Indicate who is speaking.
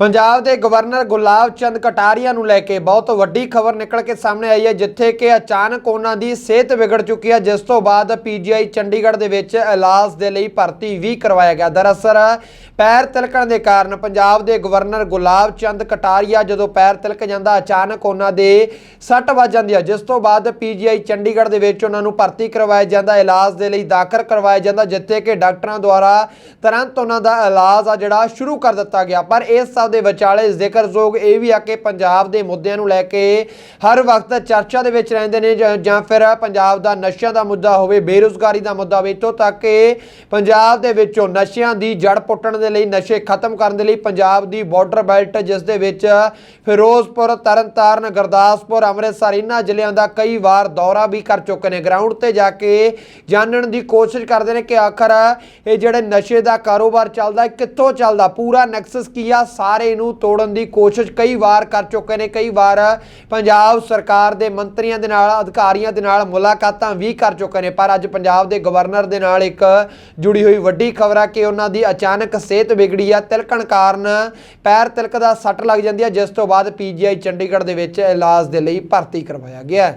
Speaker 1: ਪੰਜਾਬ ਦੇ ਗਵਰਨਰ ਗੁਲਾਬ ਚੰਦ ਕਟਾਰੀਆ ਨੂੰ ਲੈ ਕੇ ਬਹੁਤ ਵੱਡੀ ਖਬਰ ਨਿਕਲ ਕੇ ਸਾਹਮਣੇ ਆਈ ਹੈ, ਜਿੱਥੇ ਕਿ ਅਚਾਨਕ ਉਹਨਾਂ ਦੀ ਸਿਹਤ ਵਿਗੜ ਚੁੱਕੀ ਹੈ, ਜਿਸ ਤੋਂ ਬਾਅਦ ਪੀਜੀਆਈ ਚੰਡੀਗੜ੍ਹ ਦੇ ਵਿੱਚ ਇਲਾਜ ਦੇ ਲਈ ਭਰਤੀ ਵੀ ਕਰਵਾਇਆ ਗਿਆ। ਦਰਅਸਲ, ਪੈਰ ਤਿਲਕਣ ਦੇ ਕਾਰਨ ਪੰਜਾਬ ਦੇ ਗਵਰਨਰ ਗੁਲਾਬ ਚੰਦ ਕਟਾਰੀਆ ਜਦੋਂ ਪੈਰ ਤਿਲਕ ਜਾਂਦਾ, ਅਚਾਨਕ ਉਹਨਾਂ ਦੇ ਸੱਟ ਵੱਜ ਜਾਂਦੀ ਹੈ, ਜਿਸ ਤੋਂ ਬਾਅਦ ਪੀਜੀਆਈ ਚੰਡੀਗੜ੍ਹ ਦੇ ਵਿੱਚ ਉਹਨਾਂ ਨੂੰ ਭਰਤੀ ਕਰਵਾਇਆ ਜਾਂਦਾ, ਇਲਾਜ ਦੇ ਲਈ ਦਾਖਲ ਕਰਵਾਇਆ ਜਾਂਦਾ, ਜਿੱਥੇ ਕਿ ਡਾਕਟਰਾਂ ਦੁਆਰਾ ਤੁਰੰਤ ਉਹਨਾਂ ਦਾ ਇਲਾਜ ਆ ਜਿਹੜਾ ਸ਼ੁਰੂ ਕਰ ਦਿੱਤਾ ਗਿਆ। ਪਰ ਇਸ ਦੇ ਵਿਚਾਲੇ ਜ਼ਿਕਰਯੋਗ ਇਹ ਵੀ ਆ ਕਿ ਪੰਜਾਬ ਦੇ ਮੁੱਦਿਆਂ ਨੂੰ ਲੈ ਕੇ ਹਰ ਵਕਤ ਚਰਚਾ ਦੇ ਵਿੱਚ ਰਹਿੰਦੇ ਨੇ ਜਾਂ- ਫਿਰ ਪੰਜਾਬ ਦਾ ਨਸ਼ਿਆਂ ਦਾ ਮੁੱਦਾ ਹੋਵੇ, ਬੇਰੁਜ਼ਗਾਰੀ ਦਾ ਮੁੱਦਾ ਹੋਵੇ, ਇੱਥੋਂ ਤੱਕ ਕਿ ਪੰਜਾਬ ਦੇ ਵਿੱਚੋਂ ਨਸ਼ਿਆਂ ਦੀ ਜੜ ਪੁੱਟਣ ਦੇ ਲਈ, ਨਸ਼ੇ ਖਤਮ ਕਰਨ ਦੇ ਲਈ ਪੰਜਾਬ ਦੀ ਬਾਰਡਰ ਬੈਲਟ ਜਿਸ ਦੇ ਵਿੱਚ ਫਿਰੋਜ਼ਪੁਰ, ਤਰਨਤਾਰਨ, ਗੁਰਦਾਸਪੁਰ, ਅੰਮ੍ਰਿਤਸਰ ਇਹਨਾਂ ਜ਼ਿਲ੍ਹਿਆਂ ਦਾ ਕਈ ਵਾਰ ਦੌਰਾ ਵੀ ਕਰ ਚੁੱਕੇ ਨੇ। ਗਰਾਊਂਡ ਤੇ ਜਾ ਕੇ ਜਾਣਨ ਦੀ ਕੋਸ਼ਿਸ਼ ਕਰਦੇ ਨੇ ਕਿ ਆਖਰ ਇਹ ਜਿਹੜੇ ਨਸ਼ੇ ਦਾ ਕਾਰੋਬਾਰ ਚੱਲਦਾ ਕਿੱਥੋਂ ਚੱਲਦਾ? ਪੂਰਾ ਨੈਕਸਸ ਕੀ ਆ? ਸਾਰੇ ਨੂੰ ਤੋੜਨ ਦੀ ਕੋਸ਼ਿਸ਼ ਕਈ ਵਾਰ ਕਰ ਚੁੱਕੇ ਨੇ, ਕਈ ਵਾਰ ਪੰਜਾਬ ਸਰਕਾਰ ਦੇ ਮੰਤਰੀਆਂ ਦੇ ਨਾਲ, ਅਧਿਕਾਰੀਆਂ ਦੇ ਨਾਲ ਮੁਲਾਕਾਤਾਂ ਵੀ ਕਰ ਚੁੱਕੇ ਨੇ। ਪਰ ਅੱਜ ਪੰਜਾਬ ਦੇ ਗਵਰਨਰ ਦੇ ਨਾਲ ਇੱਕ ਜੁੜੀ ਹੋਈ ਵੱਡੀ ਖਬਰ ਆ ਕਿ ਉਹਨਾਂ ਦੀ ਅਚਾਨਕ ਸਿਹਤ ਵਿਗੜੀ ਆ, ਤਿਲਕਣ ਕਾਰਨ ਪੈਰ ਤਿਲਕ ਦਾ ਸੱਟ ਲੱਗ ਜਾਂਦੀ ਆ, ਜਿਸ ਤੋਂ ਬਾਅਦ ਪੀਜੀਆਈ ਚੰਡੀਗੜ੍ਹ ਦੇ ਵਿੱਚ ਇਲਾਜ ਦੇ ਲਈ ਭਰਤੀ ਕਰਵਾਇਆ ਗਿਆ